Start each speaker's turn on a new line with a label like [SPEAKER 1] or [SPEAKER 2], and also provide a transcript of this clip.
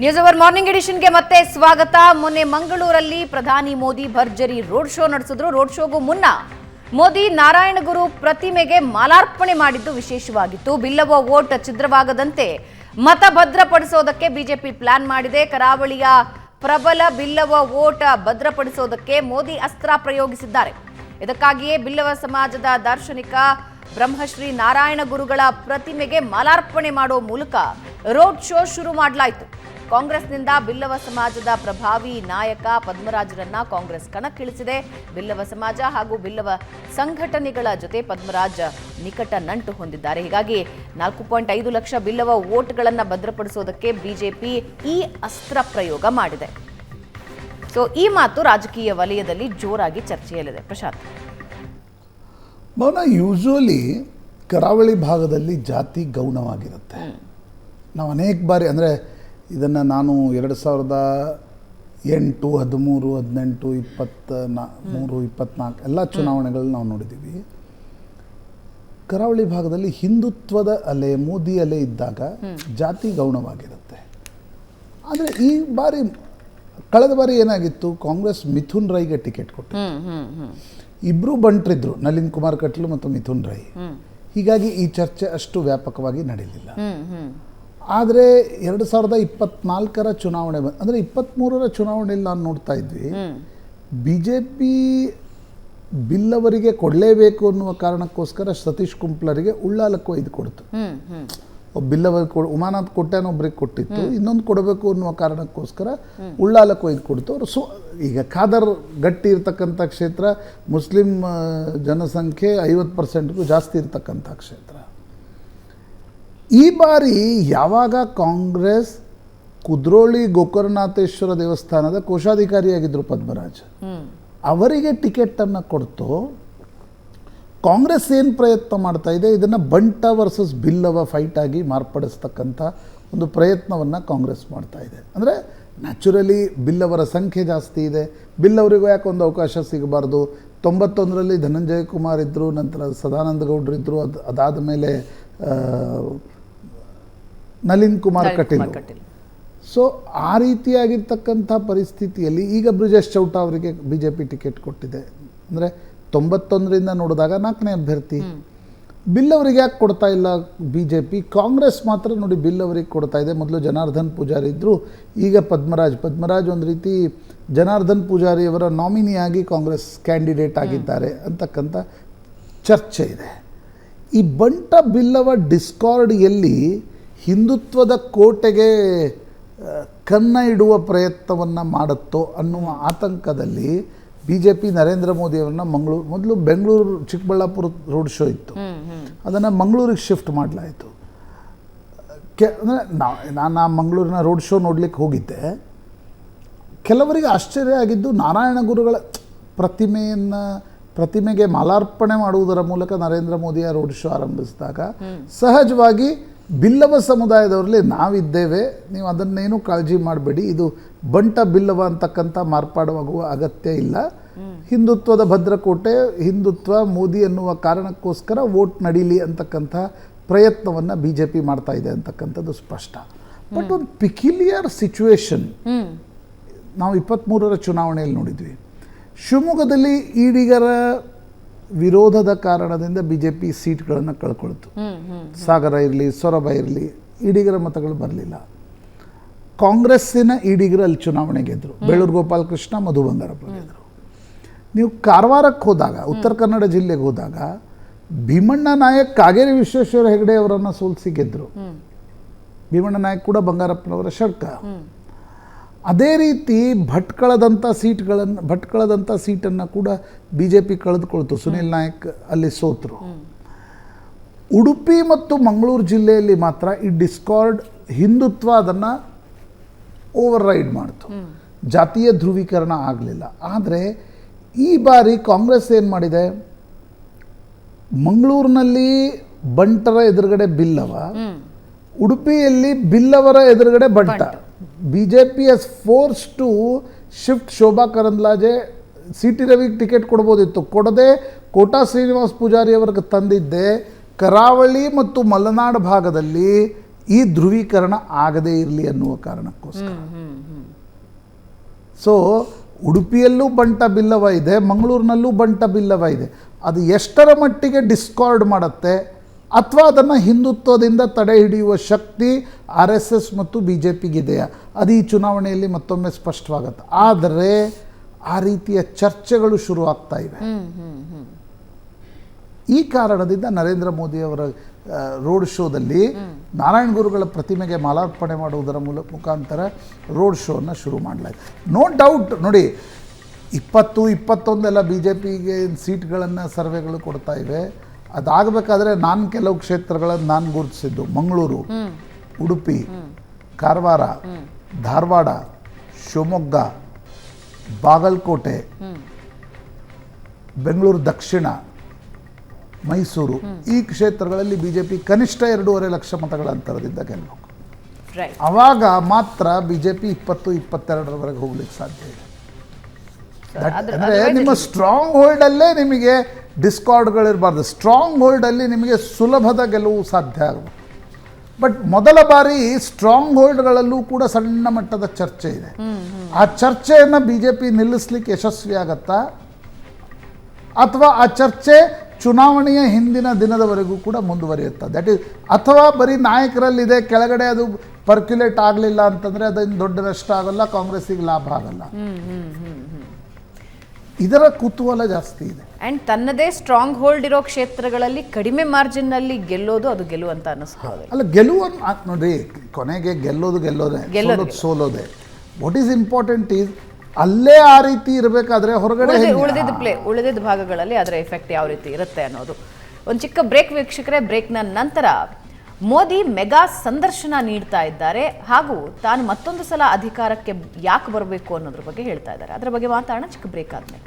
[SPEAKER 1] News hour morning ಎಡಿಷನ್ಗೆ ಮತ್ತೆ ಸ್ವಾಗತ. ಮೊನ್ನೆ ಮಂಗಳೂರಲ್ಲಿ ಪ್ರಧಾನಿ ಮೋದಿ ಭರ್ಜರಿ ರೋಡ್ ಶೋ ನಡೆಸಿದ್ರು. ರೋಡ್ ಶೋಗೂ ಮುನ್ನ ಮೋದಿ ನಾರಾಯಣಗುರು ಪ್ರತಿಮೆಗೆ ಮಾಲಾರ್ಪಣೆ ಮಾಡಿದ್ದು ವಿಶೇಷವಾಗಿತ್ತು. ಬಿಲ್ಲವ ವೋಟ್ ಛಿದ್ರವಾಗದಂತೆ ಮತ ಭದ್ರಪಡಿಸೋದಕ್ಕೆ ಬಿಜೆಪಿ ಪ್ಲಾನ್ ಮಾಡಿದೆ. ಕರಾವಳಿಯ ಪ್ರಬಲ ಬಿಲ್ಲವ ವೋಟ್ ಭದ್ರಪಡಿಸೋದಕ್ಕೆ ಮೋದಿ ಅಸ್ತ್ರ ಪ್ರಯೋಗಿಸಿದ್ದಾರೆ. ಇದಕ್ಕಾಗಿಯೇ ಬಿಲ್ಲವ ಸಮಾಜದ ದಾರ್ಶನಿಕ ಬ್ರಹ್ಮಶ್ರೀ ನಾರಾಯಣ ಗುರುಗಳ ಪ್ರತಿಮೆಗೆ ಮಾಲಾರ್ಪಣೆ ಮಾಡೋ ಮೂಲಕ ರೋಡ್ ಶೋ ಶುರು ಮಾಡಲಾಯಿತು. ಕಾಂಗ್ರೆಸ್ನಿಂದ ಬಿಲ್ಲವ ಸಮಾಜದ ಪ್ರಭಾವಿ ನಾಯಕ ಪದ್ಮರಾಜರನ್ನ ಕಾಂಗ್ರೆಸ್ ಕಣಕ್ಕಿಳಿಸಿದೆ. ಬಿಲ್ಲವ ಸಮಾಜ ಹಾಗೂ ಬಿಲ್ಲವ ಸಂಘಟನೆಗಳ ಜೊತೆ ಪದ್ಮರಾಜ ನಿಕಟ ನಂಟು ಹೊಂದಿದ್ದಾರೆ. ಹೀಗಾಗಿ ನಾಲ್ಕು ಪಾಯಿಂಟ್ ಐದು ಲಕ್ಷ ಬಿಲ್ಲವ ವೋಟ್ಗಳನ್ನು ಭದ್ರಪಡಿಸೋದಕ್ಕೆ ಬಿಜೆಪಿ ಈ ಅಸ್ತ್ರ ಪ್ರಯೋಗ ಮಾಡಿದೆ. ಸೊ ಈ ಮಾತು ರಾಜಕೀಯ ವಲಯದಲ್ಲಿ ಜೋರಾಗಿ ಚರ್ಚೆಯಲ್ಲಿದೆ. ಪ್ರಶಾಂತ್.
[SPEAKER 2] ಮೌನ ಯೂಶ್ವಲಿ ಕರಾವಳಿ ಭಾಗದಲ್ಲಿ ಜಾತಿ ಗೌಣವಾಗಿರುತ್ತೆ. ನಾವು ಅನೇಕ ಬಾರಿ ಅಂದರೆ ಇದನ್ನು ನಾನು ಎರಡು ಸಾವಿರದ ಎಂಟು ಹದಿಮೂರು ಹದಿನೆಂಟು ಇಪ್ಪತ್ತ ನಾ ಮೂರು ಇಪ್ಪತ್ನಾಲ್ಕು ಎಲ್ಲ ಚುನಾವಣೆಗಳನ್ನ ನಾವು ನೋಡಿದ್ದೀವಿ. ಕರಾವಳಿ ಭಾಗದಲ್ಲಿ ಹಿಂದುತ್ವದ ಅಲೆ ಮೋದಿ ಅಲೆ ಇದ್ದಾಗ ಜಾತಿ ಗೌಣವಾಗಿರುತ್ತೆ. ಆದರೆ ಈ ಬಾರಿ ಕಳೆದ ಬಾರಿ ಏನಾಗಿತ್ತು? ಕಾಂಗ್ರೆಸ್ ಮಿಥುನ್ ರೈಗೆ ಟಿಕೆಟ್ ಕೊಟ್ಟು ಇಬ್ಬರು ಬಂಟ್ರಿದ್ರು ನಳಿನ್ ಕುಮಾರ್ ಕಟ್ಲು ಮತ್ತು ಮಿಥುನ್ ರೈ. ಹೀಗಾಗಿ ಈ ಚರ್ಚೆ ಅಷ್ಟು ವ್ಯಾಪಕವಾಗಿ
[SPEAKER 1] ಹ್ಮ್.
[SPEAKER 2] ಆದರೆ ಎರಡು ಸಾವಿರದ ಇಪ್ಪತ್ನಾಲ್ಕರ ಚುನಾವಣೆ ಬಂದು ಅಂದರೆ ಇಪ್ಪತ್ತ್ಮೂರರ ಚುನಾವಣೆಯಲ್ಲಿ ನಾನು ನೋಡ್ತಾ ಇದ್ವಿ. ಬಿ ಜೆ ಪಿ ಬಿಲ್ ಅವರಿಗೆ ಕೊಡಲೇಬೇಕು ಅನ್ನುವ ಕಾರಣಕ್ಕೋಸ್ಕರ ಸತೀಶ್ ಕುಂಪ್ಲರಿಗೆ ಉಳ್ಳಾಲಕ್ಕೂ ಇದು ಕೊಡ್ತು. ಬಿಲ್ ಅವರಿಗೆ ಕೊಡು ಉಮಾನಾಥ್ ಕೊಟ್ಟೆನೋ ಒಬ್ರಿಗೆ ಕೊಟ್ಟಿತ್ತು. ಇನ್ನೊಂದು ಕೊಡಬೇಕು ಅನ್ನುವ ಕಾರಣಕ್ಕೋಸ್ಕರ ಉಳ್ಳಾಲಕ್ಕೂ ಒಯ್ದು ಕೊಡ್ತು. ಅವರು ಸೊ ಈಗ ಖಾದರ್ ಗಟ್ಟಿ ಇರ್ತಕ್ಕಂಥ ಕ್ಷೇತ್ರ ಮುಸ್ಲಿಂ ಜನಸಂಖ್ಯೆ ಐವತ್ತು ಪರ್ಸೆಂಟ್ಗೂ ಜಾಸ್ತಿ ಇರ್ತಕ್ಕಂಥ ಕ್ಷೇತ್ರ. ಈ ಬಾರಿ ಯಾವಾಗ ಕಾಂಗ್ರೆಸ್ ಕುದ್ರೋಳಿ ಗೋಕರ್ಣನಾಥೇಶ್ವರ ದೇವಸ್ಥಾನದ ಕೋಶಾಧಿಕಾರಿಯಾಗಿದ್ದರು ಪದ್ಮರಾಜ್? ಅವರಿಗೆ ಟಿಕೆಟನ್ನು ಕೊಡ್ತು. ಕಾಂಗ್ರೆಸ್ ಏನು ಪ್ರಯತ್ನ ಮಾಡ್ತಾ ಇದೆ? ಇದನ್ನು ಬಂಟ ವರ್ಸಸ್ ಬಿಲ್ಲವ ಫೈಟ್ ಆಗಿ ಮಾರ್ಪಡಿಸ್ತಕ್ಕಂಥ ಒಂದು ಪ್ರಯತ್ನವನ್ನು ಕಾಂಗ್ರೆಸ್ ಮಾಡ್ತಾ ಇದೆ. ಅಂದರೆ ನ್ಯಾಚುರಲಿ ಬಿಲ್ಲವರ ಸಂಖ್ಯೆ ಜಾಸ್ತಿ ಇದೆ. ಬಿಲ್ಲವರಿಗೂ ಯಾಕೆ ಒಂದು ಅವಕಾಶ ಸಿಗಬಾರ್ದು? ತೊಂಬತ್ತೊಂದರಲ್ಲಿ ಧನಂಜಯ ಕುಮಾರ್ ಇದ್ದರು ನಂತರ ಸದಾನಂದ ಗೌಡ್ರು ಇದ್ದರು ಅದು ಅದಾದ ಮೇಲೆ ನಳಿನ್ ಕುಮಾರ್ ಕಟೀಲ್. ಸೊ ಆ ರೀತಿಯಾಗಿರ್ತಕ್ಕಂಥ ಪರಿಸ್ಥಿತಿಯಲ್ಲಿ ಈಗ ಬ್ರಿಜೇಶ್ ಚೌಟ ಅವರಿಗೆ ಬಿ ಜೆ ಪಿ ಟಿಕೆಟ್ ಕೊಟ್ಟಿದೆ. ಅಂದರೆ ತೊಂಬತ್ತೊಂದರಿಂದ ನೋಡಿದಾಗ ನಾಲ್ಕನೇ ಅಭ್ಯರ್ಥಿ. ಬಿಲ್ ಅವರಿಗೆ ಯಾಕೆ ಕೊಡ್ತಾ ಇಲ್ಲ ಬಿ ಜೆ ಪಿ ಕಾಂಗ್ರೆಸ್ ಮಾತ್ರ ನೋಡಿ ಬಿಲ್ ಅವರಿಗೆ ಕೊಡ್ತಾ ಇದೆ. ಮೊದಲು ಜನಾರ್ದನ್ ಪೂಜಾರಿ ಇದ್ದರು ಈಗ ಪದ್ಮರಾಜ್. ಪದ್ಮರಾಜ್ ಒಂದು ರೀತಿ ಜನಾರ್ದನ್ ಪೂಜಾರಿಯವರ ನಾಮಿನಿಯಾಗಿ ಕಾಂಗ್ರೆಸ್ ಕ್ಯಾಂಡಿಡೇಟ್ ಆಗಿದ್ದಾರೆ ಅಂತಕ್ಕಂಥ ಚರ್ಚೆ ಇದೆ. ಈ ಬಂಟ ಬಿಲ್ಲವ ಡಿಸ್ಕಾರ್ಡ್ ಎಲ್ಲಿ ಹಿಂದುತ್ವದ ಕೋಟೆಗೆ ಕನ್ನ ಇಡುವ ಪ್ರಯತ್ನವನ್ನು ಮಾಡುತ್ತೋ ಅನ್ನುವ ಆತಂಕದಲ್ಲಿ ಬಿ ಜೆ ಪಿ ನರೇಂದ್ರ ಮೋದಿಯವರನ್ನ ಮಂಗಳೂರು ಮೊದಲು ಬೆಂಗಳೂರು ಚಿಕ್ಕಬಳ್ಳಾಪುರ ರೋಡ್ ಶೋ ಇತ್ತು. ಅದನ್ನು ಮಂಗಳೂರಿಗೆ ಶಿಫ್ಟ್ ಮಾಡಲಾಯಿತು. ಕೆ ಅಂದರೆ ನಾನು ಆ ಮಂಗಳೂರಿನ ರೋಡ್ ಶೋ ನೋಡ್ಲಿಕ್ಕೆ ಹೋಗಿದ್ದೆ. ಕೆಲವರಿಗೆ ಆಶ್ಚರ್ಯ ಆಗಿದ್ದು ನಾರಾಯಣ ಗುರುಗಳ ಪ್ರತಿಮೆಯನ್ನು ಪ್ರತಿಮೆಗೆ ಮಾಲಾರ್ಪಣೆ ಮಾಡುವುದರ ಮೂಲಕ ನರೇಂದ್ರ ಮೋದಿಯ ರೋಡ್ ಶೋ ಆರಂಭಿಸಿದಾಗ ಸಹಜವಾಗಿ ಬಿಲ್ಲವ ಸಮುದಾಯದವರಲ್ಲಿ ನಾವಿದ್ದೇವೆ ನೀವು ಅದನ್ನೇನು ಕಾಳಜಿ ಮಾಡಬೇಡಿ. ಇದು ಬಂಟ ಬಿಲ್ಲವ ಅಂತಕ್ಕಂಥ ಮಾರ್ಪಾಡವಾಗುವ ಅಗತ್ಯ ಇಲ್ಲ. ಹಿಂದುತ್ವದ ಭದ್ರಕೋಟೆ ಹಿಂದುತ್ವ ಮೋದಿ ಅನ್ನುವ ಕಾರಣಕ್ಕೋಸ್ಕರ ವೋಟ್ ನಡೀಲಿ ಅಂತಕ್ಕಂಥ ಪ್ರಯತ್ನವನ್ನು ಬಿ ಜೆ ಪಿ ಮಾಡ್ತಾ ಇದೆ ಅಂತಕ್ಕಂಥದ್ದು ಸ್ಪಷ್ಟ. ಬಟ್ ಒಂದು ಪಿಕ್ಯುಲಿಯರ್ ಸಿಚುವೇಶನ್ ನಾವು ಇಪ್ಪತ್ತ್ಮೂರರ ಚುನಾವಣೆಯಲ್ಲಿ ನೋಡಿದ್ವಿ. ಶಿವಮೊಗ್ಗದಲ್ಲಿ ಈಡಿಗರ ವಿರೋಧದ ಕಾರಣದಿಂದ ಬಿ ಜೆ ಪಿ ಸೀಟ್ಗಳನ್ನು ಕಳ್ಕೊಳ್ತು ಸಾಗರ ಇರಲಿ ಸೊರಬ ಇರಲಿ ಈಡಿಗರ ಮತಗಳು ಬರಲಿಲ್ಲ. ಕಾಂಗ್ರೆಸ್ಸಿನ ಈಡಿಗರು ಅಲ್ಲಿ ಚುನಾವಣೆ ಗೆದ್ದರು ಬೇಳೂರು ಗೋಪಾಲಕೃಷ್ಣ ಮಧು ಬಂಗಾರಪ್ಪ ಗೆದ್ದರು ನೀವು ಕಾರವಾರಕ್ಕೆ ಹೋದಾಗ ಉತ್ತರ ಕನ್ನಡ ಜಿಲ್ಲೆಗೆ ಹೋದಾಗ ಭೀಮಣ್ಣ ನಾಯಕ್ ಕಾಗೇರಿ ವಿಶ್ವೇಶ್ವರ ಹೆಗಡೆ ಅವರನ್ನು ಸೋಲಿಸಿ ಗೆದ್ದರು ಭೀಮಣ್ಣ ನಾಯಕ್ ಕೂಡ ಬಂಗಾರಪ್ಪನವರ ಷಡ್ಕ ಅದೇ ರೀತಿ ಭಟ್ಕಳದಂಥ ಸೀಟ್ಗಳನ್ನು ಭಟ್ಕಳದಂಥ ಸೀಟನ್ನು ಕೂಡ ಬಿ ಜೆ ಪಿ ಕಳೆದುಕೊಳ್ತು. ಸುನಿಲ್ ನಾಯಕ್ ಅಲ್ಲಿ ಸೋತರು. ಉಡುಪಿ ಮತ್ತು ಮಂಗಳೂರು ಜಿಲ್ಲೆಯಲ್ಲಿ ಮಾತ್ರ ಈ ಡಿಸ್ಕಾರ್ಡ್ ಹಿಂದುತ್ವ ಅದನ್ನು ಓವರ್ ರೈಡ್ ಮಾಡ್ತು ಜಾತೀಯ ಧ್ರುವೀಕರಣ ಆಗಲಿಲ್ಲ. ಆದರೆ ಈ ಬಾರಿ ಕಾಂಗ್ರೆಸ್ ಏನು ಮಾಡಿದೆ? ಮಂಗಳೂರಿನಲ್ಲಿ ಬಂಟರ ಎದುರುಗಡೆ ಬಿಲ್ಲವ ಉಡುಪಿಯಲ್ಲಿ ಬಿಲ್ಲವರ ಎದುರುಗಡೆ Bunt. B J P is forced to shift Shobha Karandlaje. C T ರವಿಗೆ ticket ಕೊಡ್ಬೋದಿತ್ತು. ಕೊಡದೆ ಕೋಟಾ ಶ್ರೀನಿವಾಸ್ ಪೂಜಾರಿ ಅವ್ರಿಗೆ ತಂದಿದ್ದೆ. ಕರಾವಳಿ ಮತ್ತು ಮಲೆನಾಡು ಭಾಗದಲ್ಲಿ ಈ ಧ್ರುವೀಕರಣ ಆಗದೇ ಇರಲಿ ಅನ್ನುವ ಕಾರಣಕ್ಕೋಸ್ಕರ. ಸೊ ಉಡುಪಿಯಲ್ಲೂ ಬಂಟ ಬಿಲ್ಲವ ಇದೆ ಮಂಗಳೂರಿನಲ್ಲೂ ಬಂಟ ಬಿಲ್ಲವ ಇದೆ. ಅದು ಎಷ್ಟರ ಮಟ್ಟಿಗೆ ಡಿಸ್ಕಾರ್ಡ್ ಮಾಡುತ್ತೆ? ಅಥವಾ ಅದನ್ನು ಹಿಂದುತ್ವದಿಂದ ತಡೆ ಹಿಡಿಯುವ ಶಕ್ತಿ ಆರ್ ಎಸ್ ಎಸ್ ಮತ್ತು ಬಿ ಜೆ ಪಿಗಿದೆಯಾ ಅದು ಈ ಚುನಾವಣೆಯಲ್ಲಿ ಮತ್ತೊಮ್ಮೆ ಸ್ಪಷ್ಟವಾಗುತ್ತೆ. ಆದರೆ ಆ ರೀತಿಯ ಚರ್ಚೆಗಳು ಶುರುವಾಗ್ತಾ ಆಗ್ತಾ ಇವೆ. ಈ ಕಾರಣದಿಂದ ನರೇಂದ್ರ ಮೋದಿಯವರ ಅವರ ರೋಡ್ ಶೋದಲ್ಲಿ ನಾರಾಯಣ ಗುರುಗಳ ಪ್ರತಿಮೆಗೆ ಮಾಲಾರ್ಪಣೆ ಮಾಡುವುದರ ಮೂಲಕ ಮುಖಾಂತರ ರೋಡ್ ಶೋನ ಶುರು ಮಾಡಲಾಯಿತು. ನೋ ಡೌಟ್ ನೋಡಿ ಇಪ್ಪತ್ತು ಇಪ್ಪತ್ತೊಂದೆಲ್ಲ ಬಿ ಜೆ ಪಿಗೆ ಸೀಟ್ಗಳನ್ನು ಸರ್ವೆಗಳು ಕೊಡ್ತಾ ಇವೆ. ಅದಾಗಬೇಕಾದ್ರೆ ನಾನು ಕೆಲವು ಕ್ಷೇತ್ರಗಳನ್ನು ನಾನು ಗುರುತಿಸಿದ್ದು. ಮಂಗಳೂರು ಉಡುಪಿ ಕಾರವಾರ ಧಾರವಾಡ ಶಿವಮೊಗ್ಗ ಬಾಗಲಕೋಟೆ ಬೆಂಗಳೂರು ದಕ್ಷಿಣ ಮೈಸೂರು. ಈ ಕ್ಷೇತ್ರಗಳಲ್ಲಿ ಬಿ ಜೆ ಪಿ ಕನಿಷ್ಠ ಎರಡೂವರೆ ಲಕ್ಷ ಮತಗಳ ಅಂತರದಿಂದ ಗೆಲ್ಲಬೇಕು ಅವಾಗ ಮಾತ್ರ ಬಿ ಜೆ ಪಿ ಇಪ್ಪತ್ತು ಇಪ್ಪತ್ತೆರಡರವರೆಗೆ ಹೋಗ್ಲಿಕ್ಕೆ ಸಾಧ್ಯ ಇದೆ
[SPEAKER 1] ಅದ್ರ-
[SPEAKER 2] ನಿಮ್ಮ ಸ್ಟ್ರಾಂಗ್ ಹೋಲ್ಡಲ್ಲೇ ನಿಮಗೆ ಡಿಸ್ಕಾರ್ಡ್ಗಳಿರಬಾರ್ದು ಸ್ಟ್ರಾಂಗ್ ಹೋಲ್ಡಲ್ಲಿ ನಿಮಗೆ ಸುಲಭದ ಗೆಲುವು ಸಾಧ್ಯ ಆಗಬೇಕು ಬಟ್ ಮೊದಲ ಬಾರಿ ಸ್ಟ್ರಾಂಗ್ ಹೋಲ್ಡ್ಗಳಲ್ಲೂ ಕೂಡ ಸಣ್ಣ ಮಟ್ಟದ ಚರ್ಚೆ ಇದೆ. ಆ ಚರ್ಚೆಯನ್ನು ಬಿ ಜೆ ಪಿ ನಿಲ್ಲಿಸ್ಲಿಕ್ಕೆ ಯಶಸ್ವಿ ಆಗತ್ತಾ? ಅಥವಾ ಆ ಚರ್ಚೆ ಚುನಾವಣೆಯ ಹಿಂದಿನ ದಿನದವರೆಗೂ ಕೂಡ ಮುಂದುವರಿಯುತ್ತಾ? ದಟ್ ಈಸ್ ಅಥವಾ ಬರೀ ನಾಯಕರಲ್ಲಿದೆ ಕೆಳಗಡೆ ಅದು ಪರ್ಕ್ಯುಲೇಟ್ ಆಗಲಿಲ್ಲ ಅಂತಂದರೆ ಅದನ್ನು ದೊಡ್ಡ ನಷ್ಟ ಆಗಲ್ಲ ಕಾಂಗ್ರೆಸ್ಸಿಗೆ ಲಾಭ ಆಗಲ್ಲ. ಇದರ ಕುತೂಹಲ ಜಾಸ್ತಿ ಇದೆ.
[SPEAKER 1] ಅಂಡ್ ತನ್ನದೇ ಸ್ಟ್ರಾಂಗ್ ಹೋಲ್ಡ್ ಇರೋ ಕ್ಷೇತ್ರಗಳಲ್ಲಿ ಕಡಿಮೆ ಮಾರ್ಜಿನ್ನಲ್ಲಿ ಗೆಲ್ಲೋದು ಅದು ಗೆಲುವು ಅಂತ ಅನ್ನಿಸ್ತದೆ
[SPEAKER 2] ಅಲ್ಲ ಗೆಲುವು ನೋಡಿ ಕೊನೆಗೆ ಗೆಲ್ಲೋದು ಗೆಲ್ಲೋದೆ
[SPEAKER 1] ಗೆಲ್ಲೋದು
[SPEAKER 2] ಸೋಲೋದು ವಾಟ್ ಈಸ್ ಇಂಪಾರ್ಟೆಂಟ್ ಈಸ್ ಅಲ್ಲೇ ಆ ರೀತಿ ಇರಬೇಕಾದ್ರೆ ಹೊರಗಡೆ?
[SPEAKER 1] ಉಳಿದಿದ್ದ ಪ್ಲೇ ಉಳಿದಿದ್ದ ಭಾಗಗಳಲ್ಲಿ ಅದರ ಎಫೆಕ್ಟ್ ಯಾವ ರೀತಿ ಇರುತ್ತೆ ಅನ್ನೋದು. ಒಂದು ಚಿಕ್ಕ ಬ್ರೇಕ್ ವೀಕ್ಷಕರೇ ಬ್ರೇಕ್ನ ನಂತರ ಮೋದಿ ಮೆಗಾ ಸಂದರ್ಶನ ನೀಡ್ತಾ ಇದ್ದಾರೆ. ಹಾಗೂ ತಾನು ಮತ್ತೊಂದು ಸಲ ಅಧಿಕಾರಕ್ಕೆ ಯಾಕೆ ಬರಬೇಕು ಅನ್ನೋದ್ರ ಬಗ್ಗೆ ಹೇಳ್ತಾ ಇದ್ದಾರೆ. ಅದರ ಬಗ್ಗೆ ಮಾತಾಡೋಣ ಚಿಕ್ಕ ಬ್ರೇಕ್ ಆದ್ಮೇಲೆ.